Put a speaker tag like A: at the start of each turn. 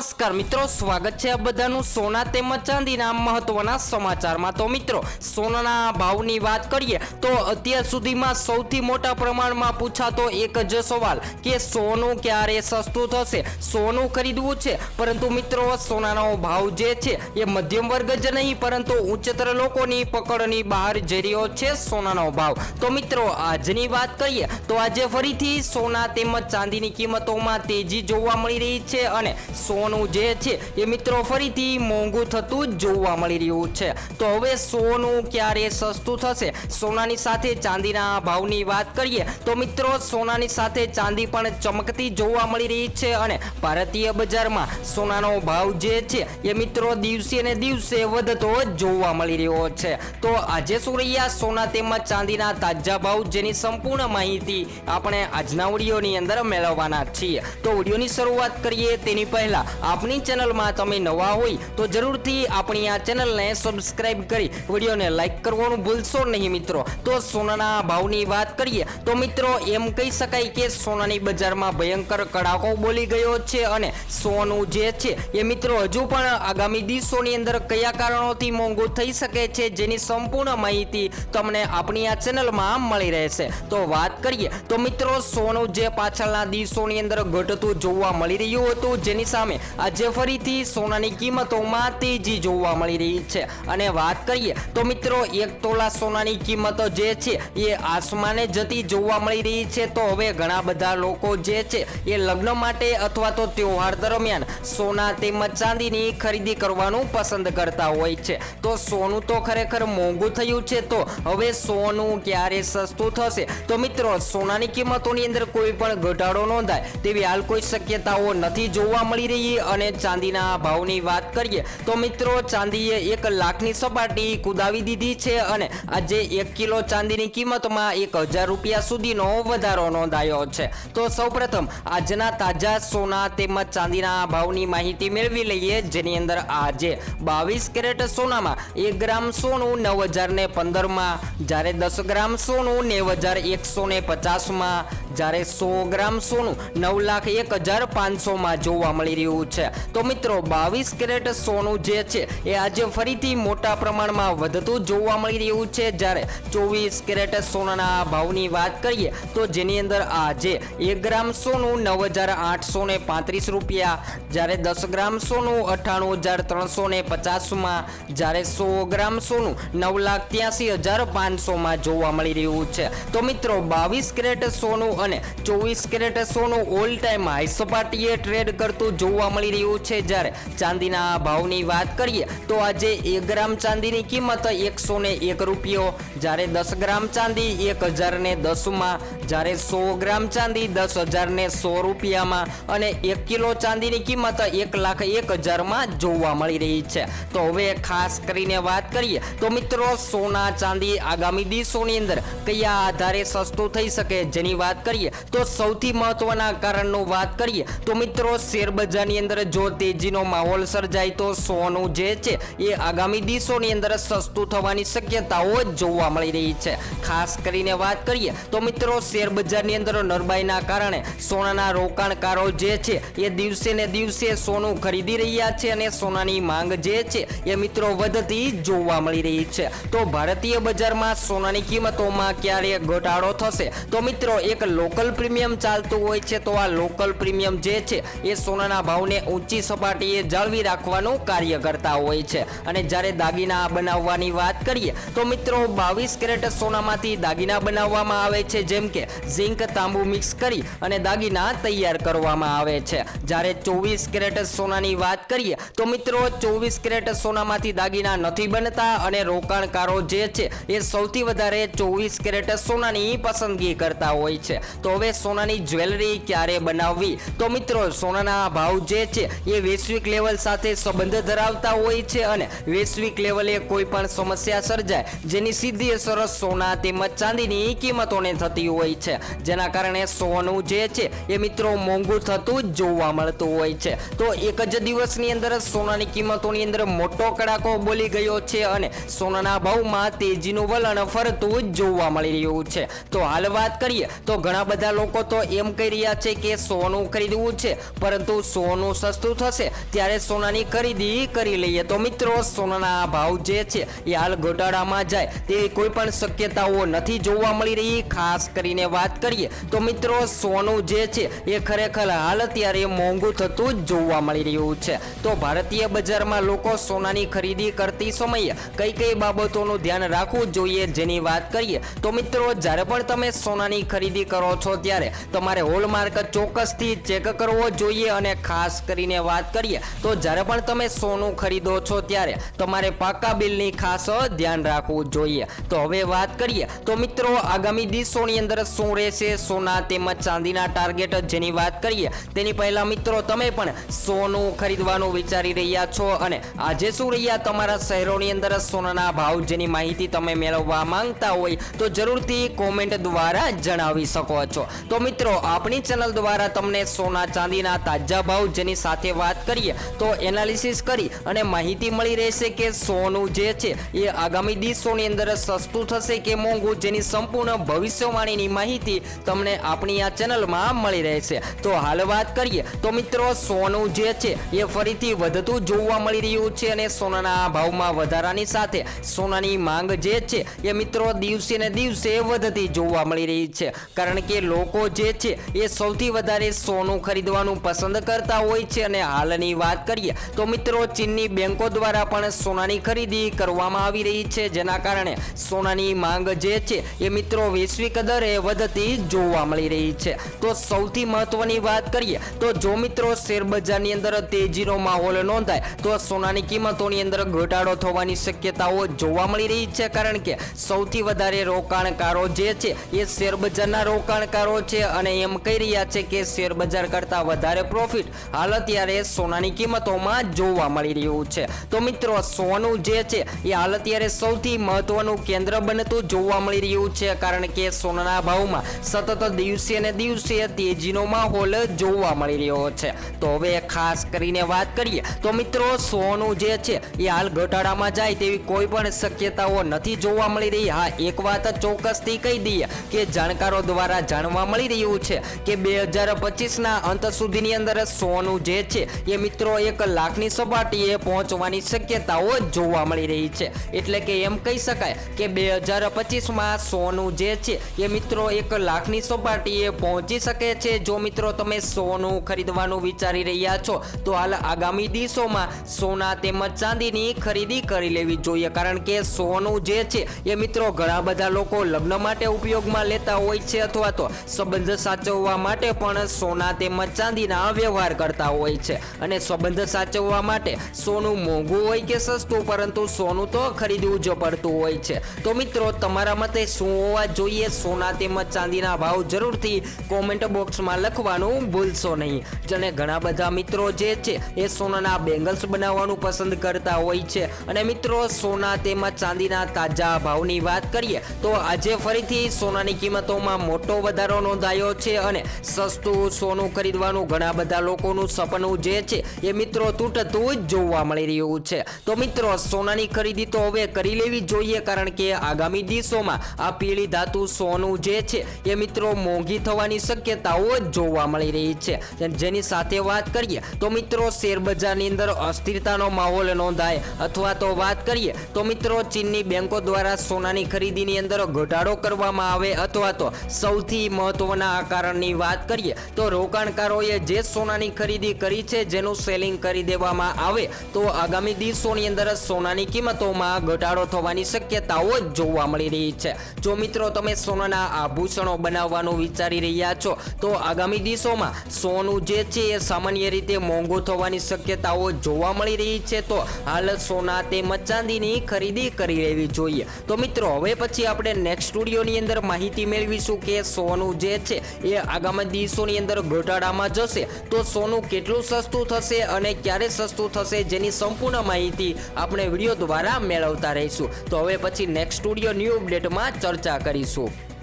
A: નમસ્કાર મિત્રો, સ્વાગત છે આ બધાનું સોના તેમજ ચાંદીના મહત્વના સમાચારમાં. તો મિત્રો, સોનાના ભાવની વાત કરીએ, તો અત્યાર સુધીમાં સૌથી મોટા પ્રમાણમાં પૂછાતો એક જ સવાલ કે સોનું ક્યારે સસ્તું થશે? સોનું ખરીદવું છે, પરંતુ મિત્રો, સોનાનો ભાવ જે છે એ મધ્યમ વર્ગ જ નહીં, પરંતુ ઉચ્ચતર લોકોની પકડની બહાર જઈ રહ્યો છે સોનાનો ભાવ. તો મિત્રો, આજની વાત કરીએ, તો આજે ફરીથી સોના તેમજ ચાંદીની કિંમતોમાં તેજી જોવા મળી રહી છે અને સોનું જે છે એ મિત્રો ફરીથી મોંઘું થતું જ જોવા મળી રહ્યું છે. તો હવે સોનું ક્યારે સસ્તું થશે? સોનાની સાથે ચાંદીના ભાવની વાત કરીએ તો મિત્રો સોનાની સાથે ચાંદી પણ ચમકતી જોવા મળી રહી છે અને ભારતીય બજારમાં સોનાનો ભાવ જે છે એ મિત્રો દિવસે ને દિવસે વધતો જોવા મળી રહ્યો છે. તો આજે શું રહ્યા સોના તેમજ ચાંદીના તાજા ભાવ જેની સંપૂર્ણ માહિતી આપણે આજના વિડીયોની અંદર મેળવવાના છીએ. તો વિડીયોની શરૂઆત કરીએ તેની પહેલા આપણી ચેનલમાં તમે નવા હોય તો જરૂરથી આપણી આ ચેનલને સબસ્ક્રાઇબ કરી વિડીયોને લાઇક કરવાનું ભૂલશો નહીં મિત્રો. તો સોનાના ભાવની વાત કરીએ તો મિત્રો એમ કહી શકાય કે સોનાની બજારમાં ભયંકર કડાકો બોલી ગયો છે અને સોનું જે છે એ મિત્રો હજુ પણ આગામી દિવસોની અંદર કયા કારણોથી મોંઘું થઈ શકે છે જેની સંપૂર્ણ માહિતી તમને આપણી આ ચેનલમાં મળી રહેશે. તો વાત કરીએ તો મિત્રો સોનું જે પાછળના દિવસોની અંદર ઘટતું જોવા મળી રહ્યું હતું જેની સામે આજે ફરીથી સોનાની કિંમતોમાં તેજી જોવા મળી રહી છે. અને વાત કરીએ તો મિત્રો, એક તોલા સોનાની કિંમતો જે છે, એ આસમાને જતી જોવા મળી રહી છે. તો હવે ઘણા બધા લોકો જે છે, એ લગ્ન માટે અથવા તો તહેવાર દરમિયાન સોના તેમજ ચાંદીની ખરીદી કરવાનું પસંદ કરતા હોય છે. તો સોનું તો ખરેખર મોંઘું થયું છે. તો હવે સોનું ક્યારે સસ્તું થશે? તો મિત્રો, સોનાની કિંમતોની અંદર કોઈ પણ ઘટાડો નોંધાય તેવી હાલ કોઈ શક્યતાઓ નથી જોવા મળી રહી. અને ચાંદીના ભાવની વાત કરીએ, તો મિત્રો ચાંદીએ એક લાખની સપાટી કુદાવી દીધી છે અને આજે એક કિલો ચાંદીની કિંમતમાં એક હજાર રૂપિયા સુધીનો વધારો નોંધાયો છે. તો સૌપ્રથમ આજના તાજા સોના તેમજ ચાંદીના ભાવની માહિતી મેળવી લઈએ, જેની અંદર આજે બાવીસ કેરેટ સોનામાં એક ગ્રામ સોનું નવ હજાર ને પંદરમાં, જ્યારે દસ ગ્રામ સોનું નેવ હજાર એકસો ને પચાસમાં જ્યારે સો ગ્રામ સોનું નવ લાખ એક હજાર પાંચસોમાં જોવા મળી રહ્યું છે. તો મિત્રો, બાવીસ કેરેટ સોનું જે છે, એ આજે ફરીથી મોટા પ્રમાણમાં વધતું જોવા મળી રહ્યું છે. જ્યારે ચોવીસ કેરેટ સોનાના ભાવની વાત કરીએ, તો જેની અંદર આજે એક ગ્રામ સોનું નવ હજાર આઠસો ને પાંત્રીસ રૂપિયા, જ્યારે દસ ગ્રામ સોનું અઠ્ઠાણું હજાર ત્રણસો ને પચાસમાં, જ્યારે સો ગ્રામ સોનું નવ લાખ ત્યાસી હજાર પાંચસોમાં જોવા મળી રહ્યું છે. તો મિત્રો, બાવીસ કેરેટ સોનું અને ચોવીસ કેરેટ સોનું ઓલ ટાઈમ હાઈ સપાટીએ ટ્રેડ કરતું જોવા મળી રહ્યું છે. જ્યારે ચાંદીના ભાવની વાત કરીએ, તો આજે એક ગ્રામ ચાંદીની કિંમત એકસો ને એક રૂપિયો. જ્યારે દસ ગ્રામ ચાંદી એક હજાર ને દસમાં, જ્યારે સો ગ્રામ ચાંદી દસ હજાર ને સો રૂપિયામાં અને એક કિલો ચાંદીની કિંમત એક લાખ એક હજારમાં જોવા મળી રહી છે. તો હવે ખાસ કરીને વાત કરીએ, તો મિત્રો, સોના ચાંદી આગામી દિવસોની અંદર કયા આધારે સસ્તું થઈ શકે? જેની વાત કરીએ, તો સૌથી મહત્વના કારણનું વાત કરીએ, તો મિત્રો શેરબજારની અંદર જો તેજીનો માહોલ સર્જાય તો સોનું જે છે, એ આગામી દિવસોની અંદર સસ્તું થવાની શક્યતાઓ જોવા મળી રહી છે. ખાસ કરીને વાત કરીએ, તો મિત્રો શેરબજારની અંદર નરબાઈના કારણે સોનાના રોકાણકારો જે છે, એ દિવસે ને દિવસે સોનું ખરીદી રહ્યા છે અને સોનાની માંગ જે છે, એ મિત્રો વધતી જોવા મળી રહી છે. તો ભારતીય બજારમાં સોનાની કિંમતોમાં ક્યારે ઘટાડો થશે? તો મિત્રો એક લોકલ પ્રીમિયમ ચાલતું હોય છે, તો આ લોકલ પ્રીમિયમ જે છે, એ સોનાના ભાવને ઊંચી સપાટીએ જાળવી રાખવાનું કાર્ય કરતા હોય છે. અને જ્યારે દાગીના બનાવવાની વાત કરીએ, તો મિત્રો બાવીસ કેરેટ સોનામાંથી દાગીના બનાવવામાં આવે છે, જેમ કે ઝીંક તાંબુ મિક્સ કરી અને દાગીના તૈયાર કરવામાં આવે છે. જ્યારે ચોવીસ કેરેટ સોનાની વાત કરીએ, તો મિત્રો ચોવીસ કેરેટ સોનામાંથી દાગીના નથી બનતા અને રોકાણકારો જે છે, એ સૌથી વધારે ચોવીસ કેરેટ સોનાની પસંદગી કરતા હોય છે. તો હવે સોનાની જ્વેલરી ક્યારે બનાવવી? તો મિત્રો, સોનાના ભાવ જે છે, એ વૈશ્વિક લેવલ સાથે સંબંધ ધરાવતા હોય છે અને વૈશ્વિક લેવલે કોઈ પણ સમસ્યા સર્જાય, જેની સીધી અસર સોના તેમજ ચાંદીની કિંમતોને થતી હોય છે. જેના કારણે સોનું જે છે, એ મિત્રો મોંઘું થતું જોવા મળતું હોય છે. તો એક જ દિવસની અંદર સોનાની કિંમતોની અંદર મોટો કડાકો બોલી ગયો છે અને સોનાના ભાવમાં તેજીનું વલણ ફરતું જોવા મળી રહ્યું છે. તો હાલ વાત કરીએ, તો ઘણા બધા લોકો તો એમ કહી રહ્યા છે કે સોનું ખરીદવું છે, પરંતુ સોનું સોનું સસ્તું થશે ત્યારે સોનાની ખરીદી કરી લઈએ. તો મિત્રો, સોનાના ભાવ જે છે, એ હાલ ઘટાડામાં જાય તેવી કોઈ પણ શક્યતાઓ નથી જોવા મળી રહી. ખાસ કરીને વાત કરીએ તો મિત્રો, સોનું જે છે, એ ખરેખર હાલ અત્યારે મોંઘું થતું જ જોવા મળી રહ્યું છે. તો ભારતીય બજારમાં લોકો સોનાની ખરીદી કરતી સમયે કઈ કઈ બાબતોનું ધ્યાન રાખવું જોઈએ જેની વાત કરીએ તો મિત્રો, જ્યારે પણ તમે સોનાની ખરીદી કરો છો ત્યારે તમારે હોલમાર્ક ચોક્કસથી ચેક કરવો જોઈએ અને ખાસ કરીને વાત કરીએ તો જ્યારે પણ તમે સોનું ખરીદો છો ત્યારે તમારે પાકા બિલની ખાસ ધ્યાન રાખવું જોઈએ. તો હવે વાત કરીએ તો મિત્રો આગામી દિવસોની અંદર શું રહેશે? સોના તેમજ ચાંદીના ટાર્ગેટ જેની વાત કરીએ તેની પહેલા મિત્રો તમે પણ સોનું ખરીદવાનું વિચારી રહ્યા છો અને આજે શું રહ્યા? તમારા શહેરોની અંદર સોનાના ભાવ જેની માહિતી તમે મેળવવા માંગતા હોય તો જરૂરથી કોમેન્ટ દ્વારા જણાવી શકો છો. તો મિત્રો, આપણી ચેનલ દ્વારા તમને સોના ચાંદીના તાજા ભાવ જેની સાથે વાત કરીએ, તો એનાલિસિસ કરી અને માહિતી મળી રહેશે કે સોનું જે છે, એ આગામી દિવસોની અંદર સસ્તું થશે કે મોંઘું, જેની સંપૂર્ણ ભવિષ્યવાણીની માહિતી તમને આપણી આ ચેનલમાં મળી રહેશે. તો હાલ વાત કરીએ, તો મિત્રો, સોનું જે છે, એ ફરીથી વધતું જોવા મળી રહ્યું છે અને સોનાના ભાવમાં વધારાની સાથે સોનાની માંગ જે છે, એ મિત્રો, દિવસે ને દિવસે વધતી જોવા મળી રહી છે. કારણ કે લોકો જે છે એ સૌથી વધારે સોનું ખરીદવાનું પસંદ કરતા હોય છે અને હાલની વાત કરીએ તો મિત્રો ચીનની બેંકો દ્વારા પણ સોનાની ખરીદી કરવામાં આવી રહી છે. જેના કારણે સોનાની માંગ જે છે એ મિત્રો વૈશ્વિક દરે વધતી જોવા મળી રહી છે. તો સૌથી મહત્વની વાત કરીએ તો જો મિત્રો શેર બજારની અંદર તેજીનો માહોલ નોંધાય તો સોનાની કિંમતોની અંદર ઘટાડો થવાની શક્યતાઓ જોવા મળી રહી છે. કારણ કે સૌથી વધારે રોકાણકારો જે છે એ શેર બજારના રોકાણકારો છે અને એમ કહી રહ્યા છે કે શેર બજાર કરતાં વધારે પ્રોફિટ હાલ અત્યારે સોનાની કિંમતોમાં જોવા મળી રહ્યું છે. તો મિત્રો, સોનું જે છે, એ હાલ અત્યારે સૌથી મહત્વનું કેન્દ્ર બનતું જોવા મળી રહ્યું છે, કારણ કે સોનાના ભાવમાં સતત દિવસે ને દિવસે તેજીનો માહોલ જોવા મળી રહ્યો છે. તો હવે ખાસ કરીને વાત કરીએ, તો મિત્રો, સોનું જે છે, એ હાલ ઘટાડામાં જાય તેવી કોઈ પણ શક્યતાઓ નથી જોવા મળી રહી. હા, એક વાત ચોક્કસથી કહી દઈએ કે જાણકારો દ્વારા જાણવા મળી રહ્યું છે કે બે હજાર પચીસના અંત સુધીની અંદર સોનું જે છે એ મિત્રો એક લાખની સપાટીએ પહોંચવાની શક્યતાઓ જોવા મળી રહી છે. એટલે કે એમ કહી શકાય કે બે હજાર પચીસમાં સોનું જે છે એ મિત્રો એક લાખની સપાટીએ પહોંચી શકે છે. જો મિત્રો તમે સોનું ખરીદવાનું વિચારી રહ્યા છો, તો હાલ આગામી દિવસોમાં સોના તેમજ ચાંદીની ખરીદી કરી લેવી જોઈએ. કારણ કે સોનું જે છે એ મિત્રો ઘણા બધા લોકો લગ્ન માટે ઉપયોગમાં લેતા હોય છે અથવા તો સંબંધ સાચવવા માટે પણ સોના તેમજ ચાંદીના વ્યવહાર કરતા હોય છે. અને સંબંધ સાચવવા માટે સોનું મોંઘું હોય કે સસ્તું, પરંતુ સોનું તો ખરીદવું જ પડતું હોય છે. તો મિત્રો, તમારા મતે શું હોવા જોઈએ? સોના તેમજ ચાંદીના ભાવ જરૂરથી કોમેન્ટ બોક્સમાં લખવાનું ભૂલશો નહીં. જેને ઘણા બધા મિત્રો જે છે, એ સોનાના બેંગલ્સ બનાવવાનું પસંદ કરતા હોય છે. અને મિત્રો, સોના તેમજ ચાંદીના તાજા ભાવની વાત કરીએ, તો આજે ફરીથી સોનાની કિંમતોમાં મોટો વધારો નોંધાયો છે અને સસ્તું સોનું ખરીદવાનું ઘણા બધા લોકોનું સપનું જે છે એ મિત્રો તૂટતું જ જોવા મળી રહ્યું છે. તો મિત્રો, સોનાની ખરીદી તો હવે કરી લેવી જોઈએ કારણ કે આગામી દિવસોમાં આ પીળી ધાતુ સોનું જે છે એ મિત્રો મોંઘી થવાની શક્યતાઓ જ જોવા મળી રહી છે. જેની સાથે વાત કરીએ તો મિત્રો શેર બજારની અંદર અસ્થિરતાનો માહોલ નોંધાય. અથવા તો વાત કરીએ તો મિત્રો, ચીનની બેંકો દ્વારા સોનાની ખરીદીની અંદર ઘટાડો કરવામાં આવે અથવા તો સૌથી મહત્વના આ કારણની વાત કરીએ તો રોકાણકારોએ જે સોનાની ખરીદી કરી છે જેનું સેલિંગ કરી દેવામાં આવે તો આગામી દિવસોની અંદર સોનાની કિંમતોમાં ઘટાડો થવાની શક્યતાઓ જોવા મળી રહી છે. જો મિત્રો તમે સોનાના આભૂષણો બનાવવાનું વિચારી રહ્યા છો, તો આગામી દિવસોમાં સોનું જે છે એ સામાન્ય રીતે મોંઘું થવાની શક્યતાઓ જોવા મળી રહી છે તો હાલ સોના તેમજ ચાંદીની ખરીદી કરી લેવી જોઈએ. તો મિત્રો, હવે પછી આપણે નેક્સ્ટ સ્ટુડિયોની અંદર માહિતી મેળવીશું કે સોનું જે છે એ આગામી દિવસોની અંદર ઘટાડામાં જશે. તો સોનું કેટલું સસ્તું થશે અને ક્યારે સસ્તું થશે જેની સંપૂર્ણ માહિતી આપણે વીડિયો દ્વારા મેળવતા રહીશું. તો હવે પછી નેક્સ્ટ સ્ટુડિયો ન્યૂ અપડેટમાં ચર્ચા કરીશું.